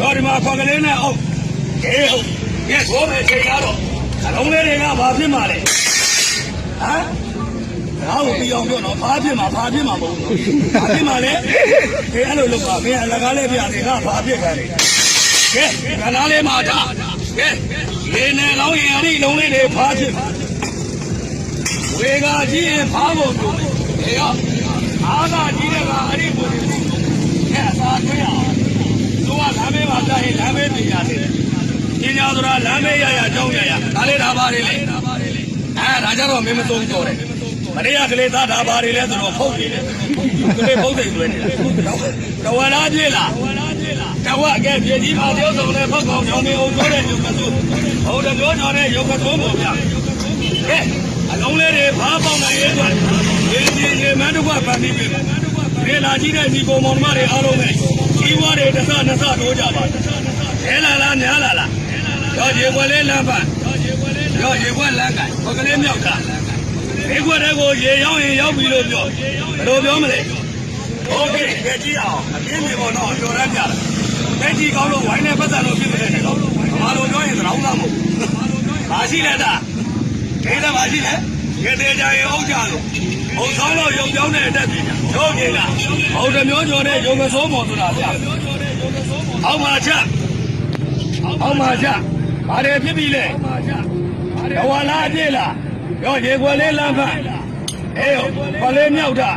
တော့ဒီမှာခေါက်ကလေးနဲ့အောက်ကဲဟုတ်ကဲကိုပဲချိန်ရတော့အလုံးလေးတွေကဘာဖြစ်မှာလဲဟမ်ငါ့ကိုပြီးအောင်ပြောတော့ဘာဖြစ်မှာဘာဖြစ်မှာမဟုတ်ဘူးဘာဖြစ်မှာလဲကဲအဲ့လိုလုပ်ပါမင်းအလကားလေးပြတယ်ကဘာဖြစ်ခံလဲကဲခဏလေးမှာတာကဲလေနဲ့လောင်းရင်အဲ့ဒီလုံးလေးတွေဘာဖြစ်မှာဝေကကြီးရင်ဘာဖို့ပြောတယ်ဟဲ့အားသာကြီးတဲ့ကအဲ့ဒီပုံကဲအသာတွေ့ရအောင်သူကလမ်းမေးပါ တိုင်းလမ်းမေးပြရတယ်ပညာဆိုတာလမ်းမေးရရအကြောင်းရရဒါလေးဒါပါလေးလေအဲဒါကြတော့မင်းမသုံးတော့တယ်မရိယကလေးသားဒါပါလေးလဲဆိုတော့ဖုတ်နေတယ်သူလေးဖုတ်သိသွဲနေတာတဝလားပြေးလားတဝအကဲပြေးကြီးပါတယောက်ဆောင်နဲ့ဖုတ်ကောင်ကြောင်းနေအောင်ပြောတဲ့ရုပ်ကသူဟုတ်တယ်ပြောကြတဲ့ရုပ်ကသုံးပုံပြကဲအလုံးလေးတွေဘာပေါက်နိုင်ရဲ့အတွက်ဒီဒီဒီမန်းတို့ကပန်ပြီးပြီလေလာကြီးတဲ့ဒီပုံမောင်မတွေအားလုံးပဲကြီးဝါတွေတစ်စနှစ်စတိုးကြပါ လဲလာလားညာလာလားတော့ရေွက်လေးလမ်းပါတော့ရေွက်လမ်းကဟိုကလေးမြောက်တာဒီခွက်တဲ့ကိုရေရောက်ရင်ရောက်ပြီလို့ပြောဘယ်လိုပြောမလဲโอเคကြည့်ကြည့်အောင်အပြင်းပြေပေါ်တော့ကြော်ရမ်းပြတာတဲ့ကြီးကောင်းလို့ဝိုင်းနဲ့ပတ်သက်လို့ဖြစ်နေတဲ့ကောင်ဘာလို့ပြောရင်သရောင်းသားမဟုတ်ဘာရှိလဲတာဒီလည်းဘာရှိလဲရေသေးကြရင်အောက်ကြလို့ဘုံဆောင်တော့ရုံပြောင်းတဲ့အတက်ပြီတို့ကြည့်လားဘုံတစ်မျိုးကျော်တဲ့ရုံကစိုးမော်ဆိုတာဗျအောက်မှာချက် အောက်မှာချက်ဘာတွေဖြစ်ပြီလဲဘဝလားအပြည့်လားရောရေခွက်လေးလမ်းဖတ်အေးခွက်လေးမြောက်တာ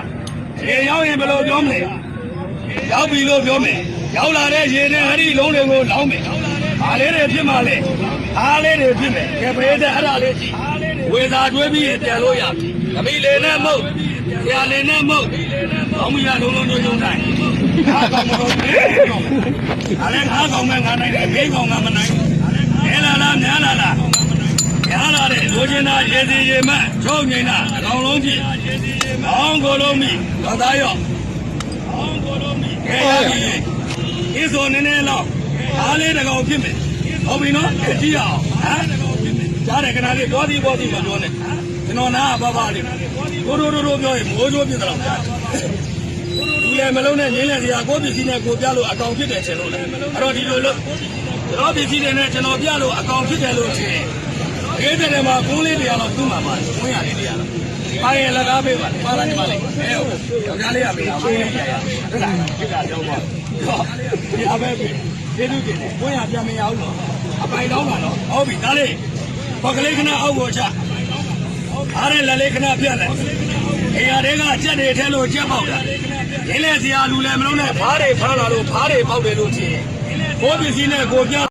ရေရောက်ရင်ဘယ်လိုပြောမလဲရောက်ပြီလို့ပြောမယ်ရောက်လာတဲ့ရေနဲ့အဲ့ဒီလုံးတွေကိုလောင်းမယ်ဘာလေးတွေဖြစ်မှလဲအားလေးတွေဖြစ်မယ်ကဲဘေးတဲ့အဲ့ဒါလေးကြည့်ဝေသာတွေးပြီးပြန်လို့ရပြီအမိလေးနဲ့မဟုတ်ဆရာလေးနဲ့မဟုတ်ဘောင်းမရလုံးလုံးညုံညုံတိုင်းငါကောင်မတော်ဘူး အဲ့ဒါငါကောင်ကငါနိုင်တယ်ဘေးကောင်ကမနိုင်ဘူးလဲလာလားများလာလားရလာတဲ့လူချင်းသားရေစီရေမတ်ချုပ်ငိမ့်တာအကောင်လုံးဖြစ်အောင်းကိုလုံးမိတော့သားရောအောင်းကိုလုံးမိကဲရပြီဒီဆိုနည်းနည်းလောက်အားလေးတကောင်ဖြစ်မယ်ဟုတ်ပြီနော်ကြည့်အောင်ဟမ်ကြားတယ်ခဏလေးပြောသည်ပြောသည်မပြောနဲ့ကျွန်တော်နားပါပါလေးတို့တို့တို့ပြောရင်မိုးချိုးပြစ်တော့ ကြားဒီလေမလုံးနဲ့ငင်းလက်စရာကိုပစ္စည်းနဲ့ကိုပြလို့အကောင်ဖြစ်တယ်ရှင်လို့လေအဲ့တော့ဒီလိုလို့ကျွန်တော်ပစ္စည်းတွေနဲ့ကျွန်တော်ပြလို့အကောင်ဖြစ်တယ်လို့ထင်အေးတယ်မှာကုန်းလေးတရားတော့သူ့မှာပါကုန်းရလေးတရားတော့ပါရင်လကားပေးပါပါလာနေပါလေအဲဟုတ်ယောက်ျားလေးကပေးအောင်ပေးရရဟုတ်လားဒီကကြောက်ပါဟောဒီအပဲပေးကျေးဇူးတင်တယ်ကုန်းရပြန်မရဘူးတော့အပိုင်တော့ပါတော့ဟုတ်ပြီဒါလေးဘကလေးခဏအောက်ကိုချအားရလက်လေးခဏပြက်လိုက် အိမ်ရတဲ့ကကြက်တွေထဲလို့ကြက်ပေါက်တာရင်းလဲစရာလူလည်းမလုံးနဲ့ဖားတွေဖားလာလို့ဖားတွေပေါက်တယ်လို့ထင်ကိုပစ္စည်းနဲ့ကိုပြ